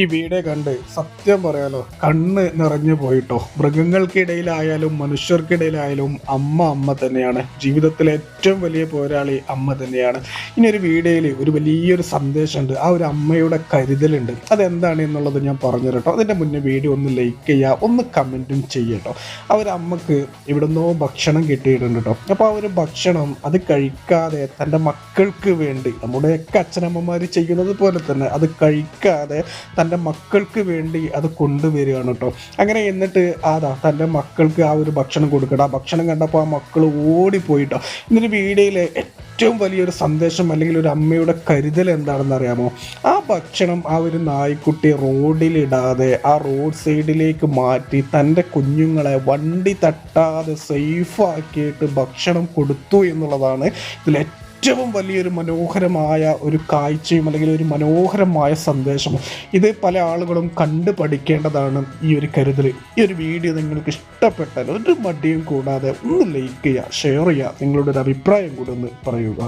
ഈ വീഡിയോ കണ്ട് സത്യം പറയാലോ കണ്ണ് നിറഞ്ഞു പോയിട്ടോ. മൃഗങ്ങൾക്കിടയിലായാലും മനുഷ്യർക്കിടയിലായാലും അമ്മ അമ്മ തന്നെയാണ്. ജീവിതത്തിലെ ഏറ്റവും വലിയ പോരാളി അമ്മ തന്നെയാണ്. ഇനി ഒരു വീഡിയോയിൽ ഒരു വലിയൊരു സന്ദേശമുണ്ട്. ആ ഒരു അമ്മയുടെ കരുതലുണ്ട്. അതെന്താണ് എന്നുള്ളത് ഞാൻ പറഞ്ഞു കേട്ടോ അതിന്റെ മുന്നേ വീഡിയോ ഒന്ന് ലൈക്ക് ചെയ്യുക ഒന്ന് കമന്റും ചെയ്യട്ടോ. ആ ഒരു അമ്മയ്ക്ക് ഇവിടുന്നോ ഭക്ഷണം കിട്ടിയിട്ടുണ്ട് കേട്ടോ അപ്പോൾ ആ ഒരു ഭക്ഷണം അത് കഴിക്കാതെ തന്റെ മക്കൾക്ക് വേണ്ടി നമ്മുടെയൊക്കെ അച്ഛനമ്മമാർ ചെയ്യുന്നത് പോലെ തന്നെ അത് കഴിക്കാതെ തന്റെ മക്കൾക്ക് വേണ്ടി അത് കൊണ്ടുവരികയാണ് കേട്ടോ. അങ്ങനെ എന്നിട്ട് അതാ തന്റെ മക്കൾക്ക് ആ ഒരു ഭക്ഷണം കൊടുക്കട്ടെ. ആ ഭക്ഷണം കണ്ടപ്പോൾ ആ മക്കൾ ഓടിപ്പോയിട്ടോ. ഇന്നൊരു വീഡിയോയിലെ ഏറ്റവും വലിയൊരു സന്ദേശം അല്ലെങ്കിൽ ഒരു അമ്മയുടെ കരുതൽ എന്താണെന്ന് അറിയാമോ? ആ ഭക്ഷണം ആ ഒരു നായ്ക്കുട്ടി റോഡിലിടാതെ ആ റോഡ് സൈഡിലേക്ക് മാറ്റി തന്റെ കുഞ്ഞുങ്ങളെ വണ്ടി തട്ടാതെ സേഫാക്കിയിട്ട് ഭക്ഷണം കൊടുത്തു എന്നുള്ളതാണ് ഇതിൽ ഏറ്റവും വലിയൊരു മനോഹരമായ ഒരു കാഴ്ചയും അല്ലെങ്കിൽ ഒരു മനോഹരമായ സന്ദേശം ഇത് പല ആളുകളും കണ്ടു പഠിക്കേണ്ടതാണ് ഈ ഒരു കരുതൽ ഈ ഒരു വീഡിയോ നിങ്ങൾക്ക് ഇഷ്ടപ്പെട്ടാൽ ഒരു മടിയും കൂടാതെ ഒന്ന് ലൈക്ക് ചെയ്യുക ഷെയർ ചെയ്യുക നിങ്ങളുടെ ഒരു അഭിപ്രായം കൂടെ ഒന്ന് പറയുക.